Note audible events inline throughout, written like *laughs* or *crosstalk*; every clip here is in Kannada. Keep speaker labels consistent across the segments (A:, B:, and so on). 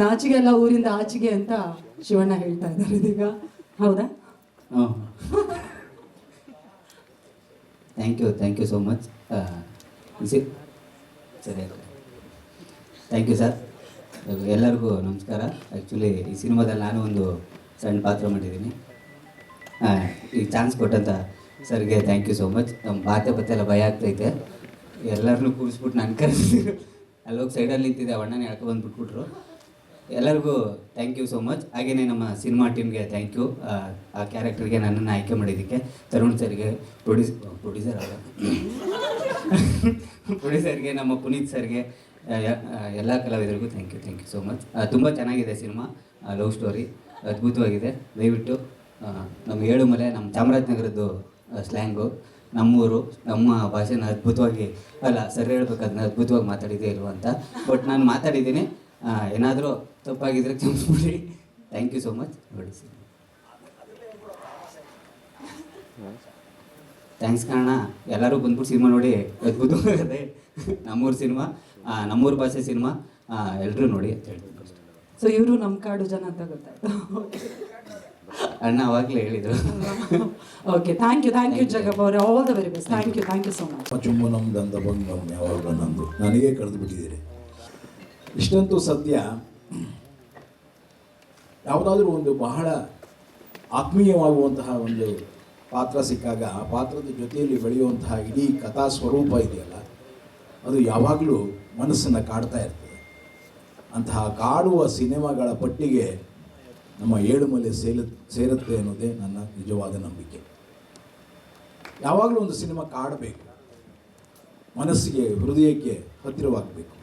A: ನಾಚಿಗೆಲ್ಲ ಊರಿಂದ ಆಚೆಗೆ ಅಂತ ಶಿವಣ್ಣ ಹೇಳ್ತಾ ಇದ್ದಾರೆ ಇದೀಗ ಹೌದಾ?
B: Thank you thank you so much ಸರಿ ಥ್ಯಾಂಕ್ ಯು ಸರ್ ಎಲ್ಲರಿಗೂ ನಮಸ್ಕಾರ. ಆ್ಯಕ್ಚುಲಿ ಈ ಸಿನಿಮಾದಲ್ಲಿ ನಾನು ಒಂದು ಸಣ್ಣ ಪಾತ್ರ ಮಾಡಿದ್ದೀನಿ. ಈ ಚಾನ್ಸ್ ಕೊಟ್ಟಂತ ಸರ್ಗೆ ಥ್ಯಾಂಕ್ ಯು ಸೋ ಮಚ್ ನಮ್ಮ ಬಾತೆ ಎಲ್ಲ ಭಯ ಆಗ್ತೈತೆ. ಎಲ್ಲರನ್ನೂ ಕೂರಿಸ್ಬಿಟ್ಟು ನಾನು ಕರೆಸಿದ್ರು ಅಲ್ಲೋಗಿ ಸೈಡಲ್ಲಿ ನಿಂತಿದ್ದೆ ಅಣ್ಣನೇ ಎಳ್ಕೊ ಬಂದ್ಬಿಟ್ಬಿಟ್ರು. ಎಲ್ಲರಿಗೂ ಥ್ಯಾಂಕ್ ಯು ಸೋ ಮಚ್ ಹಾಗೆಯೇ ನಮ್ಮ ಸಿನಿಮಾ ಟೀಮ್ಗೆ ಥ್ಯಾಂಕ್ ಯು ಆ ಕ್ಯಾರೆಕ್ಟರ್ಗೆ ನನ್ನನ್ನು ಆಯ್ಕೆ ಮಾಡಿದ್ದಕ್ಕೆ ತರುಣ್ ಸರ್ಗೆ ಪ್ರೊಡ್ಯೂಸ್ ಪ್ರೊಡ್ಯೂಸರ್ ಅಲ್ಲ? *laughs* ಪ್ರೊಡ್ಯೂಸರ್ಗೆ ನಮ್ಮ ಪುನೀತ್ ಸರ್ಗೆ ಎಲ್ಲ ಕಲಾವಿದರಿಗೂ thank you thank you so much ತುಂಬ ಚೆನ್ನಾಗಿದೆ ಸಿನಿಮಾ ಲವ್ ಸ್ಟೋರಿ ಅದ್ಭುತವಾಗಿದೆ. ದಯವಿಟ್ಟು ನಮ್ಮ ನಮ್ಮ ಏಳುಮಲೆ ನಮ್ಮ ಚಾಮರಾಜನಗರದ್ದು ಸ್ಲ್ಯಾಂಗು ನಮ್ಮೂರು, ನಮ್ಮ ಭಾಷೆನ ಅದ್ಭುತವಾಗಿ, ಅಲ್ಲ ಸರ್ ಹೇಳ್ಬೇಕು ಅದನ್ನ ಅದ್ಭುತವಾಗಿ ಮಾತಾಡಿದ್ದೇ ಇಲ್ವ ಅಂತ. ಬಟ್ ನಾನು ಮಾತಾಡಿದ್ದೀನಿ ಏನಾದರೂ ತಪ್ಪಾಗಿದ್ರೆ ಕ್ಷಮಿಸ್ಬಿಡಿ. ಥ್ಯಾಂಕ್ ಯು ಸೋ ಮಚ್ ನೋಡಿ ಸರ್. ಥ್ಯಾಂಕ್ಸ್ ಕಾರಣ ಎಲ್ಲರೂ ಬಂದ್ಬಿಟ್ಟು ಸಿನಿಮಾ ನೋಡಿ ಅದ್ಭುತವಾಗಿದೆ ನಮ್ಮೂರು ಸಿನಿಮಾ ನಮ್ಮೂರು ಭಾಷೆ ಸಿನಿಮಾ ಎಲ್ಲರೂ ನೋಡಿ ಅಂತ ಹೇಳ್ತೀನಿ ಅಷ್ಟೇ.
A: ಸೊ ಇವರು ನಮ್ಮ ಕಾಡು ಜನ ಅಂತ ಗೊತ್ತಾಯ್ತು.
B: ಅಣ್ಣ ಅವಾಗಲೇ ಹೇಳಿದರು.
A: Okay thank you thank you Jagappa ಅವರೇ. All the very best thank you thank you so much
C: ಚುಮ್ಮು ನಮ್ದು ಅಂತ ಬಂದು ಯಾವಾಗಲೂ ನಂದು. ನನಗೆ ಕಳೆದು ಬಿಟ್ಟಿದ್ದೀರಿ ಇಷ್ಟಂತೂ ಸತ್ಯ ಯಾವುದಾದ್ರೂ ಒಂದು ಬಹಳ ಆತ್ಮೀಯವಾಗುವಂತಹ ಒಂದು ಪಾತ್ರ ಸಿಕ್ಕಾಗ ಆ ಪಾತ್ರದ ಜೊತೆಯಲ್ಲಿ ಬೆಳೆಯುವಂತಹ ಇಡೀ ಕಥಾ ಸ್ವರೂಪ ಇದೆಯಲ್ಲ, ಅದು ಯಾವಾಗಲೂ ಮನಸ್ಸನ್ನು ಕಾಡ್ತಾ ಇರ್ತದೆ. ಅಂತಹ ಕಾಡುವ ಸಿನಿಮಾಗಳ ಪಟ್ಟಿಗೆ ನಮ್ಮ ಏಳುಮಲೆ ಸೇಲ, ಸೇರುತ್ತೆ ಅನ್ನೋದೇ ನನ್ನ ನಿಜವಾದ ನಂಬಿಕೆ. ಯಾವಾಗಲೂ ಒಂದು ಸಿನಿಮಾ ಕಾಡಬೇಕು, ಮನಸ್ಸಿಗೆ, ಹೃದಯಕ್ಕೆ ಹತ್ತಿರವಾಗಬೇಕು.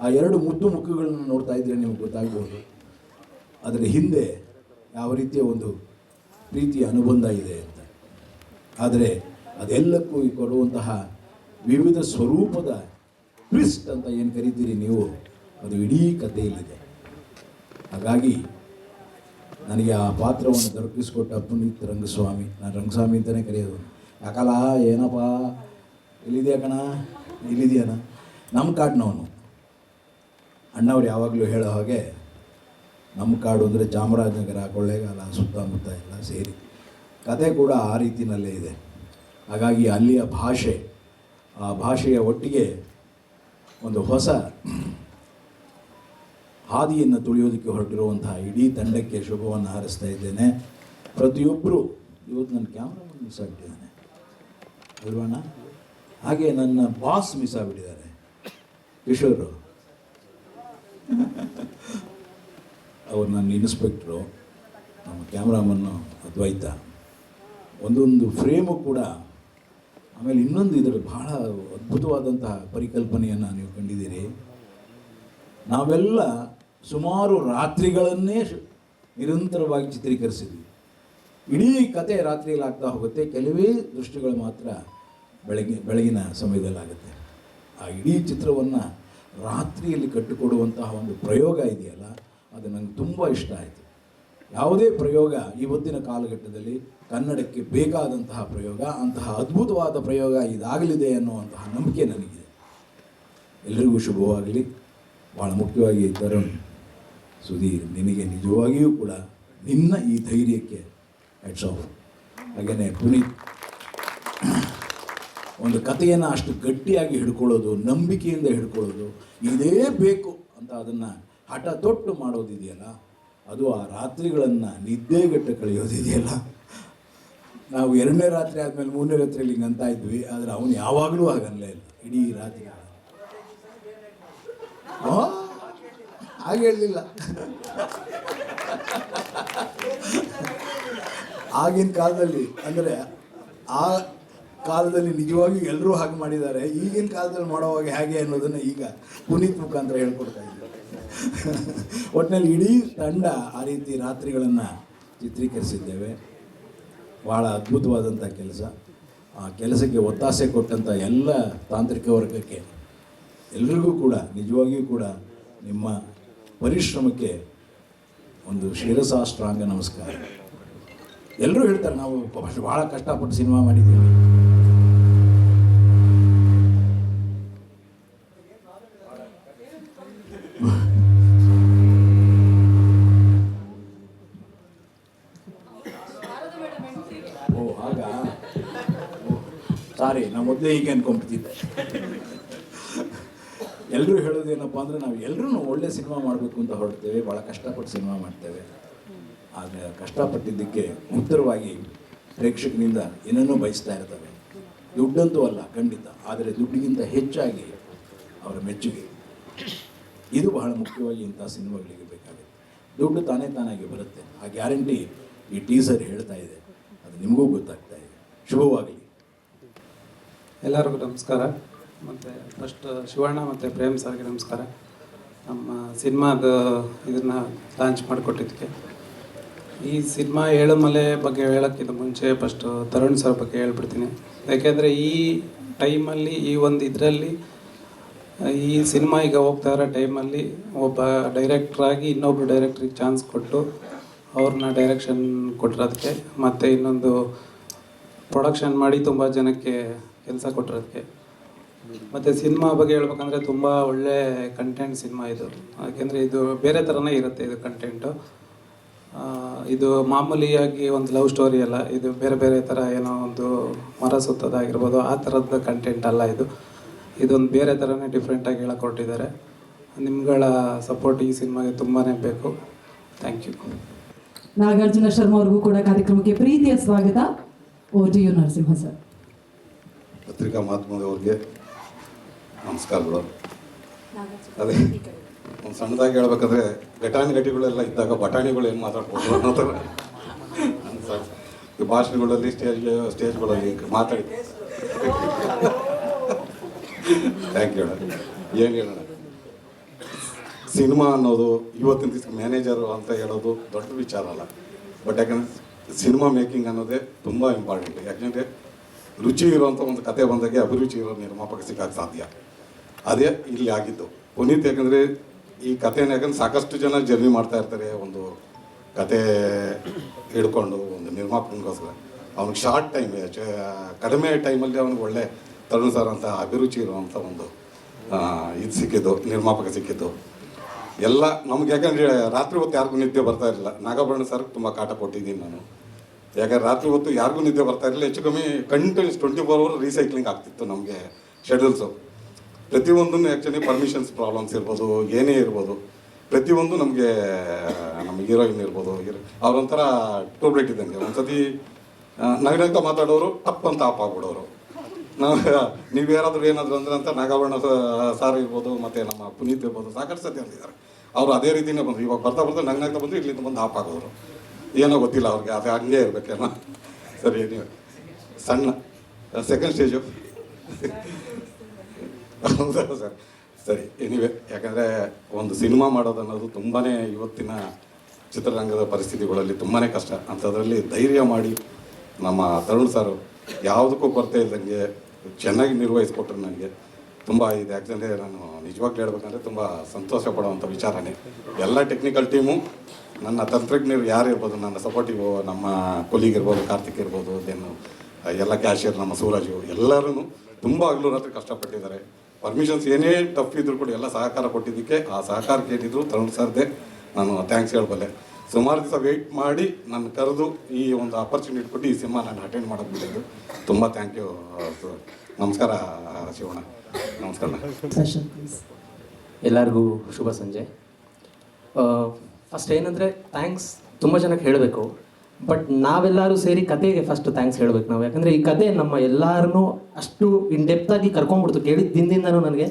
C: ಆ ಎರಡು ಮುದ್ದು ಮುಖಗಳನ್ನು ನೋಡ್ತಾ ಇದ್ರೆ ನಿಮಗೆ ಗೊತ್ತಾಗ್ಬೋದು. ಅದರ ಹಿಂದೆ ಯಾವ ರೀತಿಯ ಒಂದು ಪ್ರೀತಿಯ ಅನುಬಂಧ ಇದೆ ಅಂತ. ಆದರೆ ಅದೆಲ್ಲಕ್ಕೂ ಈ ಕೊಡುವಂತಹ ವಿವಿಧ ಸ್ವರೂಪದ ಟ್ವಿಸ್ಟ್ ಅಂತ ಏನು ಕರಿತೀರಿ ನೀವು, ಅದು ಇಡೀ ಕಥೆಯಲ್ಲಿದೆ. ಹಾಗಾಗಿ ನನಗೆ ಆ ಪಾತ್ರವನ್ನು ದೊರಕಿಸಿಕೊಟ್ಟ ಪುನೀತ್ ರಂಗಸ್ವಾಮಿ, ನಾನು ರಂಗಸ್ವಾಮಿ ಅಂತಲೇ ಕರೆಯೋದು. ಯಾಕಲ್ಲ ಏನಪ್ಪ ಇಲ್ಲಿದೆಯಾ ಕಣ ಇಲ್ಲಿದೆಯನ ನಮ್ಮ ಕಾಡಿನವನು. ಅಣ್ಣವ್ರು ಯಾವಾಗಲೂ ಹೇಳೋ ಹಾಗೆ ನಮ್ಮ ಕಾಡು ಅಂದರೆ ಚಾಮರಾಜನಗರ, ಕೊಳ್ಳೇಗಾಲ, ಸುತ್ತಮುತ್ತ ಎಲ್ಲ ಸೇರಿ. ಕತೆ ಕೂಡ ಆ ರೀತಿಯಲ್ಲೇ ಇದೆ. ಹಾಗಾಗಿ ಅಲ್ಲಿಯ ಭಾಷೆ, ಆ ಭಾಷೆಯ ಒಟ್ಟಿಗೆ ಒಂದು ಹೊಸ ಹಾದಿಯನ್ನು ತುಳಿಯೋದಕ್ಕೆ ಹೊರಟಿರುವಂತಹ ಇಡೀ ತಂಡಕ್ಕೆ ಶುಭವನ್ನು ಹಾರಿಸ್ತಾ ಇದ್ದೇನೆ. ಪ್ರತಿಯೊಬ್ಬರು ಇವತ್ತು ನನ್ನ ಕ್ಯಾಮ್ರಾಮನ್ ಮಿಸ್ ಆಗಿಬಿಟ್ಟಿದ್ದಾನೆ. ಅಲ್ವಣ್ಣ? ಹಾಗೆ ನನ್ನ ಬಾಸ್ ಮಿಸ್ ಆಗಿಬಿಟ್ಟಿದ್ದಾರೆ. ಕಿಶೋರು *laughs* ಅವ್ರು ನನ್ನ ಇನ್ಸ್ಪೆಕ್ಟ್ರು, ನಮ್ಮ ಕ್ಯಾಮ್ರಾಮನ್ನು ಅದ್ವೈತ. ಒಂದೊಂದು ಫ್ರೇಮು ಕೂಡ ಆಮೇಲೆ ಇನ್ನೊಂದು ಇದರಲ್ಲಿ ಬಹಳ ಅದ್ಭುತವಾದಂತಹ ಪರಿಕಲ್ಪನೆಯನ್ನು ನೀವು ಕಂಡಿದ್ದೀರಿ. ನಾವೆಲ್ಲ ಸುಮಾರು ರಾತ್ರಿಗಳನ್ನೇ ನಿರಂತರವಾಗಿ ಚಿತ್ರೀಕರಿಸಿದ್ವಿ. ಇಡೀ ಕತೆ ರಾತ್ರಿಯಲ್ಲಿ ಆಗ್ತಾ ಹೋಗುತ್ತೆ, ಕೆಲವೇ ದೃಷ್ಟಿಗಳು ಮಾತ್ರ ಬೆಳಗ್ಗೆ, ಬೆಳಗಿನ ಸಮಯದಲ್ಲಾಗುತ್ತೆ. ಆ ಇಡೀ ಚಿತ್ರವನ್ನು ರಾತ್ರಿಯಲ್ಲಿ ಕಟ್ಟಿಕೊಡುವಂತಹ ಒಂದು ಪ್ರಯೋಗ ಇದೆಯಲ್ಲ, ಅದು ನನಗೆ ತುಂಬ ಇಷ್ಟ ಆಯಿತು. ಯಾವುದೇ ಪ್ರಯೋಗ ಇವತ್ತಿನ ಕಾಲಘಟ್ಟದಲ್ಲಿ ಕನ್ನಡಕ್ಕೆ ಬೇಕಾದಂತಹ ಪ್ರಯೋಗ, ಅಂತಹ ಅದ್ಭುತವಾದ ಪ್ರಯೋಗ ಇದಾಗಲಿದೆ ಅನ್ನುವಂತಹ ನಂಬಿಕೆ ನನಗಿದೆ. ಎಲ್ಲರಿಗೂ ಶುಭವಾಗಲಿ. ಭಾಳ ಮುಖ್ಯವಾಗಿ ತರುಣ್ ಸುಧೀರ್, ನಿನಗೆ ನಿಜವಾಗಿಯೂ ಕೂಡ ನಿನ್ನ ಈ ಧೈರ್ಯಕ್ಕೆ ಹೆಡ್ಸ್ ಆಫ್ ಹಾಗೆಯೇ ಪುನೀತ್. ಒಂದು ಕಥೆಯನ್ನು ಅಷ್ಟು ಗಟ್ಟಿಯಾಗಿ ಹಿಡ್ಕೊಳ್ಳೋದು, ನಂಬಿಕೆಯಿಂದ ಹಿಡ್ಕೊಳ್ಳೋದು, ಇದೇ ಬೇಕು ಅಂತ ಅದನ್ನು ಹಠ ತೊಟ್ಟು ಮಾಡೋದಿದೆಯಲ್ಲ, ಅದು ಆ ರಾತ್ರಿಗಳನ್ನು ನಿದ್ದೆಗೆಟ್ಟು ಕಳೆಯೋದಿದೆಯಲ್ಲ. ನಾವು ಎರಡನೇ ರಾತ್ರಿ ಆದಮೇಲೆ ಮೂರನೇ ರಾತ್ರಿಯಲ್ಲಿ ಹಿಂಗೆ ಅಂತ ಇದ್ವಿ ಆದರೆ ಅವನು ಯಾವಾಗಲೂ ಹಾಗನ್ನಲೇ ಇಲ್ಲ, ಇಡೀ ರಾತ್ರಿ. ಹಾಗೆ ಹೇಳಲಿಲ್ಲ. ಆಗಿನ ಕಾಲದಲ್ಲಿ, ಅಂದರೆ ಆ ಕಾಲದಲ್ಲಿ ನಿಜವಾಗಿ ಎಲ್ಲರೂ ಹಾಗೆ ಮಾಡಿದ್ದಾರೆ. ಈಗಿನ ಕಾಲದಲ್ಲಿ ಮಾಡೋವಾಗ ಹೇಗೆ ಅನ್ನೋದನ್ನು ಈಗ ಪುನೀತ್ ಮುಖಾಂತರ ಹೇಳ್ಕೊಡ್ತಾ ಇದ್ದಾರೆ ಒಟ್ಟಿನಲ್ಲಿ ಇಡೀ ತಂಡ ಆ ರೀತಿ ರಾತ್ರಿಗಳನ್ನು ಚಿತ್ರೀಕರಿಸಿದ್ದೇವೆ. ಭಾಳ ಅದ್ಭುತವಾದಂಥ ಕೆಲಸ. ಆ ಕೆಲಸಕ್ಕೆ ಒತ್ತಾಸೆ ಕೊಟ್ಟಂಥ ಎಲ್ಲ ತಾಂತ್ರಿಕ ವರ್ಗಕ್ಕೆ ಎಲ್ರಿಗೂ ಕೂಡ, ನಿಜವಾಗಿಯೂ ಕೂಡ ನಿಮ್ಮ ಪರಿಶ್ರಮಕ್ಕೆ ಒಂದು ಶಿರಸಾಷ್ಟ್ರಾಂಗ ನಮಸ್ಕಾರ. ಎಲ್ಲರೂ ಹೇಳ್ತಾರೆ, ನಾವು ಭಾಳ ಕಷ್ಟಪಟ್ಟು ಸಿನಿಮಾ ಮಾಡಿದ್ದೀವಿ. ಸಾರಿ ನಾ ಮೊದಲೇ ಹೀಗೆ ಅನ್ಕೊಂಡ್ಬಿಟ್ಟಿದ್ದೆ. ಎಲ್ಲರೂ ಹೇಳೋದೇನಪ್ಪ ಅಂದರೆ, ನಾವು ಎಲ್ಲರೂ ಒಳ್ಳೆ ಸಿನಿಮಾ ಮಾಡಬೇಕು ಅಂತ ಹೊರಡ್ತೇವೆ ಭಾಳ ಕಷ್ಟಪಟ್ಟು ಸಿನಿಮಾ ಮಾಡ್ತೇವೆ. ಆದರೆ ಕಷ್ಟಪಟ್ಟಿದ್ದಕ್ಕೆ ಉತ್ತರವಾಗಿ ಪ್ರೇಕ್ಷಕನಿಂದ ಏನನ್ನೂ ಬಯಸ್ತಾ ಇರ್ತವೆ. ದುಡ್ಡಂತೂ ಅಲ್ಲ, ಖಂಡಿತ. ಆದರೆ ದುಡ್ಡಿಗಿಂತ ಹೆಚ್ಚಾಗಿ ಅವರ ಮೆಚ್ಚುಗೆ. ಇದು ಬಹಳ ಮುಖ್ಯವಾಗಿ ಇಂಥ ಸಿನಿಮಾಗಳಿಗೆ ಬೇಕಾಗುತ್ತೆ. ದುಡ್ಡು ತಾನೇ ತಾನಾಗಿ ಬರುತ್ತೆ. ಆ ಗ್ಯಾರಂಟಿ ಈ ಟೀಸರ್ ಹೇಳ್ತಾ ಇದೆ. ಅದು ನಿಮಗೂ ಗೊತ್ತಾಗ್ತಾ ಇದೆ. ಶುಭವಾಗಲಿ.
D: ಎಲ್ಲರಿಗೂ ನಮಸ್ಕಾರ. ಮತ್ತು ಫಸ್ಟ್ ಶಿವಣ್ಣ ಮತ್ತು ಪ್ರೇಮ್ ಸರ್ಗೆ ನಮಸ್ಕಾರ. ನಮ್ಮ ಸಿನಿಮಾದ ಇದನ್ನು ಲಾಂಚ್ ಮಾಡಿಕೊಟ್ಟಿದ್ದಕ್ಕೆ. ಈ ಸಿನಿಮಾ ಏಳುಮಲೆ ಬಗ್ಗೆ ಹೇಳೋಕ್ಕಿಂತ ಮುಂಚೆ ಫಸ್ಟ್ ತರುಣ್ ಸರ್ ಬಗ್ಗೆ ಹೇಳ್ಬಿಡ್ತೀನಿ. ಯಾಕೆಂದರೆ ಈ ಟೈಮಲ್ಲಿ, ಈ ಒಂದು ಇದರಲ್ಲಿ, ಈ ಸಿನಿಮಾ ಈಗ ಹೋಗ್ತಾ ಇರೋ ಟೈಮಲ್ಲಿ ಒಬ್ಬ ಡೈರೆಕ್ಟ್ರಾಗಿ ಇನ್ನೊಬ್ಬರು ಡೈರೆಕ್ಟ್ರಿಗೆ ಚಾನ್ಸ್ ಕೊಟ್ಟು ಅವ್ರನ್ನ ಡೈರೆಕ್ಷನ್ ಕೊಟ್ಟಿರೋದಕ್ಕೆ ಮತ್ತು ಇನ್ನೊಂದು ಪ್ರೊಡಕ್ಷನ್ ಮಾಡಿ ತುಂಬ ಜನಕ್ಕೆ ಕೆಲಸ ಕೊಟ್ಟಿರೋದಕ್ಕೆ. ಮತ್ತು ಸಿನಿಮಾ ಬಗ್ಗೆ ಹೇಳ್ಬೇಕಂದ್ರೆ ತುಂಬ ಒಳ್ಳೆ ಕಂಟೆಂಟ್ ಸಿನಿಮಾ ಇದು. ಯಾಕೆಂದರೆ ಇದು ಬೇರೆ ಥರನೇ ಇರುತ್ತೆ ಇದು ಕಂಟೆಂಟು ಇದು ಮಾಮೂಲಿಯಾಗಿ ಒಂದು ಲವ್ ಸ್ಟೋರಿ ಅಲ್ಲ, ಇದು ಬೇರೆ ಬೇರೆ ಥರ ಏನೋ ಒಂದು ಮರ ಸುತ್ತೋದಾಗಿರ್ಬೋದು, ಆ ಥರದ ಕಂಟೆಂಟ್ ಅಲ್ಲ ಇದು. ಇದೊಂದು ಬೇರೆ ಥರನೇ ಡಿಫ್ರೆಂಟಾಗಿ ಹೇಳಕ್ಕೆ ಕೊಟ್ಟಿದ್ದಾರೆ ನಿಮ್ಗಳ ಸಪೋರ್ಟ್ ಈ ಸಿನಿಮಾಗೆ ತುಂಬಾ ಬೇಕು. ಥ್ಯಾಂಕ್ ಯು
A: ನಾಗಾರ್ಜುನ ಶರ್ಮಾ ಅವ್ರಿಗೂ ಕೂಡ ಕಾರ್ಯಕ್ರಮಕ್ಕೆ ಪ್ರೀತಿಯ ಸ್ವಾಗತ. ಓ ಯು ನರಸಿಂಹ ಸರ್.
E: ಪತ್ರಿಕಾ ಮಾಧ್ಯಮದವ್ರಿಗೆ ನಮಸ್ಕಾರಗಳು ಅದೇ ಒಂದು ಸಣ್ಣದಾಗಿ ಹೇಳ್ಬೇಕಂದ್ರೆ ಘಟಾಣಿ ಗಟಿಗಳೆಲ್ಲ ಇದ್ದಾಗ ಬಟಾಣಿಗಳು ಏನು ಮಾತಾಡ್ಬೋದು ಅನ್ನೋ ಥರ ಈ ಭಾಷಣಗಳಲ್ಲಿ ಸ್ಟೇಜ್ ಸ್ಟೇಜ್ಗಳಲ್ಲಿ ಮಾತಾಡಿ. ಥ್ಯಾಂಕ್ ಯು ಏನು ಹೇಳೋಣ? ಸಿನಿಮಾ ಅನ್ನೋದು ಇವತ್ತಿನ ದಿವಸ ಮ್ಯಾನೇಜರು ಅಂತ ಹೇಳೋದು ದೊಡ್ಡ ವಿಚಾರ ಅಲ್ಲ. ಬಟ್ ಯಾಕಂದ್ರೆ ಸಿನಿಮಾ ಮೇಕಿಂಗ್ ಅನ್ನೋದೇ ತುಂಬ ಇಂಪಾರ್ಟೆಂಟ್ ಯಾಕಂದರೆ ರುಚಿ ಇರುವಂಥ ಒಂದು ಕತೆ ಬಂದಾಗೆ ಅಭಿರುಚಿ ಇರೋ ನಿರ್ಮಾಪಕ ಸಿಗಕ್ಕೆ ಸಾಧ್ಯ. ಅದೇ ಇಲ್ಲಿ ಆಗಿದ್ದು. ಪುನೀತ್ ಯಾಕಂದರೆ ಈ ಕಥೆನ ಯಾಕಂದ್ರೆ ಸಾಕಷ್ಟು ಜನ ಜರ್ನಿ ಮಾಡ್ತಾ ಇರ್ತಾರೆ, ಒಂದು ಕತೆ ಹಿಡ್ಕೊಂಡು ಒಂದು ನಿರ್ಮಾಪಕನಿಗೋಸ್ಕರ. ಅವ್ನಿಗೆ ಶಾರ್ಟ್ ಟೈಮ್ ಕಡಿಮೆ ಟೈಮಲ್ಲಿ ಅವ್ನಿಗೆ ಒಳ್ಳೆ ತರುಣ ಸರ್ ಅಂತ ಅಭಿರುಚಿ ಇರುವಂಥ ಒಂದು ಇದು ಸಿಕ್ಕಿದ್ದು, ನಿರ್ಮಾಪಕ ಸಿಕ್ಕಿದ್ದು. ಎಲ್ಲ ನಮ್ಗೆ ಯಾಕಂದರೆ ರಾತ್ರಿ ಹೊತ್ತು ಯಾರಿಗೂ ನಿದ್ದೆ ಬರ್ತಾ ಇರಲಿಲ್ಲ. ನಾಗಾಭರಣ ಸರ್ ತುಂಬ ಕಾಟ ಕೊಟ್ಟಿದ್ದೀನಿ ನಾನು. ಯಾಕಂದ್ರೆ ರಾತ್ರಿ ಹೊತ್ತು ಯಾರಿಗೂ ನಿದ್ದೆ ಬರ್ತಾ ಇರಲಿಲ್ಲ. ಹೆಚ್ಚು ಕಮ್ಮಿ continuous twenty four hour recycling ಆಗ್ತಿತ್ತು ನಮಗೆ ಶೆಡ್ಯೂಲ್ಸು ಪ್ರತಿಯೊಂದನ್ನು ಆ್ಯಕ್ಚುಲಿ ಪರ್ಮಿಷನ್ಸ್ ಪ್ರಾಬ್ಲಮ್ಸ್ ಇರ್ಬೋದು, ಏನೇ ಇರ್ಬೋದು. ಪ್ರತಿಯೊಂದು ನಮಗೆ, ನಮ್ಮ ಹೀರೋಯಿನ್ ಇರ್ಬೋದು. ಹೀರೋ ಅವ್ರೊಂಥರ ಟೂಬ್ಲೆಟ್ ಇದ್ದಂಗೆ. ಒಂದ್ಸತಿ ನಗರಂತ ಮಾತಾಡೋರು ತಪ್ಪಂತ ಆಫ್ ಆಗ್ಬಿಡೋರು. ನಾವು, ನೀವು ಯಾರಾದರೂ ಏನಾದರೂ ಅಂದ್ರೆ ಅಂತ ನಾಗಾಭರಣ ಸಾರ್ ಇರ್ಬೋದು, ಮತ್ತು ನಮ್ಮ ಪುನೀತ್ ಇರ್ಬೋದು, ಸಾಕಷ್ಟು ಸತಿ ಅಂದಿದ್ದಾರೆ ಅವರು ಅದೇ ರೀತಿಯೇ ಬಂದರು. ಇವಾಗ ಬರ್ತಾ ಬರ್ತಾ ನಗ್ನಾಗ್ತಾ ಬಂದು ಇಲ್ಲಿಂದ ಬಂದು ಆಪ್ ಆಗೋರು. ಏನೋ ಗೊತ್ತಿಲ್ಲ ಅವ್ರಿಗೆ, ಅದು ಹಂಗೆ ಇರಬೇಕೇನೋ ಸರಿ, ನೀವು ಸಣ್ಣ ಸೆಕೆಂಡ್ ಸ್ಟೇಜು ಹೌದಾ ಸರ್? ಸರಿ ಎನಿವೆ ಯಾಕಂದರೆ ಒಂದು ಸಿನಿಮಾ ಮಾಡೋದು ಅನ್ನೋದು ತುಂಬಾ ಇವತ್ತಿನ ಚಿತ್ರರಂಗದ ಪರಿಸ್ಥಿತಿಗಳಲ್ಲಿ ತುಂಬಾ ಕಷ್ಟ. ಅಂಥದ್ರಲ್ಲಿ ಧೈರ್ಯ ಮಾಡಿ ನಮ್ಮ ತರುಣ್ ಸರ್ ಯಾವುದಕ್ಕೂ ಕೊರತೆ ಇದ್ದಂಗೆ ಚೆನ್ನಾಗಿ ನಿರ್ವಹಿಸ್ಕೊಟ್ರು ನನಗೆ. ತುಂಬ ಇದು ಯಾಕಂದರೆ ನಾನು ನಿಜವಾಗ್ಲೂ ಹೇಳ್ಬೇಕಂದ್ರೆ ತುಂಬ ಸಂತೋಷ ಪಡುವಂಥ ವಿಚಾರನೇ. ಎಲ್ಲ ಟೆಕ್ನಿಕಲ್ ಟೀಮು ನನ್ನ ತಂತ್ರಜ್ಞರು ಯಾರು ಇರ್ಬೋದು ನನ್ನ ಸಪೋರ್ಟಿವ್ ನಮ್ಮ ಕೊಲೀಗ್ ಇರ್ಬೋದು ಕಾರ್ತಿಕ್ ಇರ್ಬೋದು ದೆನ್ ಎಲ್ಲ ಕ್ಯಾಶಿಯರ್ ನಮ್ಮ ಸೂರಜು ಎಲ್ಲರೂ ತುಂಬ ಹಗಲು ರಾತ್ರಿ ಕಷ್ಟಪಟ್ಟಿದ್ದಾರೆ. ಪರ್ಮಿಷನ್ಸ್ ಏನೇ ಟಫ್ ಇದ್ರು ಕೂಡ ಎಲ್ಲ ಸಹಕಾರ ಕೊಟ್ಟಿದ್ದಕ್ಕೆ ಆ ಸಹಕಾರ ಕೇಳಿದ್ರು ತರುಣ್ ಸರ್ದೆ ನಾನು ಥ್ಯಾಂಕ್ಸ್ ಹೇಳ್ಬಲ್ಲೆ. ಸುಮಾರು ದಿವಸ ವೆಯ್ಟ್ ಮಾಡಿ ನನ್ನ ಕರೆದು ಈ ಒಂದು ಅಪರ್ಚುನಿಟಿ ಕೊಟ್ಟು ಈ ಸಿನಿಮಾ ನಾನು ಅಟೆಂಡ್ ಮಾಡೋಕೆ ಬಿಟ್ಟಿದ್ದು ತುಂಬ ಥ್ಯಾಂಕ್ ಯು ನಮಸ್ಕಾರ ಶಿವಣ್ಣ. ನಮಸ್ಕಾರ.
F: ಎಲ್ಲರಿಗೂ ಶುಭ ಸಂಜೆ. ಫಸ್ಟ್ ಏನಂದರೆ ಥ್ಯಾಂಕ್ಸ್ ತುಂಬ ಜನಕ್ಕೆ ಹೇಳಬೇಕು. ಬಟ್ ನಾವೆಲ್ಲರೂ ಸೇರಿ ಕತೆಗೆ ಫಸ್ಟ್ ಥ್ಯಾಂಕ್ಸ್ ಹೇಳಬೇಕು ನಾವು. ಯಾಕಂದರೆ ಈ ಕತೆ ನಮ್ಮ ಎಲ್ಲರನ್ನೂ ಅಷ್ಟು ಇನ್ ಡೆಪ್ತಾಗಿ ಕರ್ಕೊಂಡ್ಬಿಡ್ತು. ಕೇಳಿದ ದಿನದಿಂದನೂ ನನಗೆ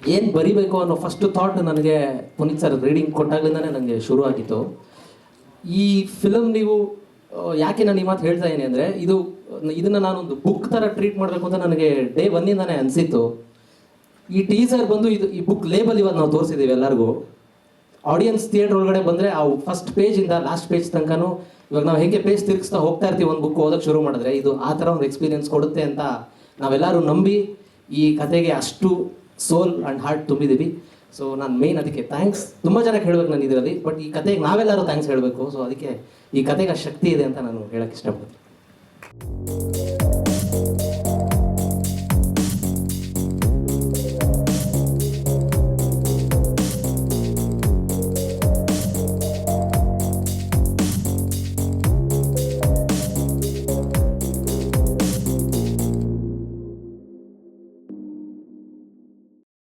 F: ಏನು ಬರಿಬೇಕು ಅನ್ನೋ ಫಸ್ಟ್ ಥಾಟ್ ನನಗೆ ಪುನೀತ್ ಸರ್ ರೀಡಿಂಗ್ ಕೊಟ್ಟಾಗ್ಲಿಂದನೇ ನನಗೆ ಶುರು ಆಗಿತ್ತು ಈ ಫಿಲಮ್ ನೀವು ಯಾಕೆ ನಾನು ಈ ಮಾತು ಹೇಳ್ತಾ ಇದ್ದೀನಿ ಅಂದರೆ, ಇದು, ಇದನ್ನು ನಾನೊಂದು ಬುಕ್ ಥರ ಟ್ರೀಟ್ ಮಾಡಬೇಕು ಅಂತ ನನಗೆ ಡೇ ಒನ್ನಿಂದಾನೇ ಅನಿಸಿತ್ತು. ಈ ಟೀಸರ್ ಬಂದು ಇದು, ಈ ಬುಕ್ ಲೇಬಲ್ ಇವಾಗ ನಾವು ತೋರಿಸಿದ್ದೀವಿ ಎಲ್ಲರಿಗೂ. ಆಡಿಯನ್ಸ್ ಥಿಯೇಟರ್ ಒಳಗಡೆ ಬಂದರೆ ಆ ಫಸ್ಟ್ ಪೇಜಿಂದ ಲಾಸ್ಟ್ ಪೇಜ್ ತನಕನೂ ಇವಾಗ ನಾವು ಹೇಗೆ ಪೇಜ್ ತಿರುಗಿಸ್ತಾ ಹೋಗ್ತಾ ಇರ್ತೀವಿ ಒಂದು ಬುಕ್ ಓದೋಕ್ಕೆ ಶುರು ಮಾಡಿದ್ರೆ, ಇದು ಆ ಥರ ಒಂದು ಎಕ್ಸ್ಪೀರಿಯನ್ಸ್ ಕೊಡುತ್ತೆ ಅಂತ ನಾವೆಲ್ಲರೂ ನಂಬಿ ಈ ಕತೆಗೆ ಅಷ್ಟು ಸೋಲ್ ಆ್ಯಂಡ್ ಹಾರ್ಟ್ ತುಂಬಿದ್ದೀವಿ ಸೊ ನಾನು ಮೇನ್ ಅದಕ್ಕೆ ಥ್ಯಾಂಕ್ಸ್ ತುಂಬ ಜನಕ್ಕೆ ಹೇಳ್ಬೇಕು ನಾನು ಇದರಲ್ಲಿ ಬಟ್ ಈ ಕತೆಗೆ ನಾವೆಲ್ಲರೂ ಥ್ಯಾಂಕ್ಸ್ ಹೇಳಬೇಕು. ಸೊ ಅದಕ್ಕೆ ಈ ಕತೆಗೆ ಶಕ್ತಿ ಇದೆ ಅಂತ ನಾನು ಹೇಳಕ್ಕೆ ಇಷ್ಟಪಡ್ತೀನಿ.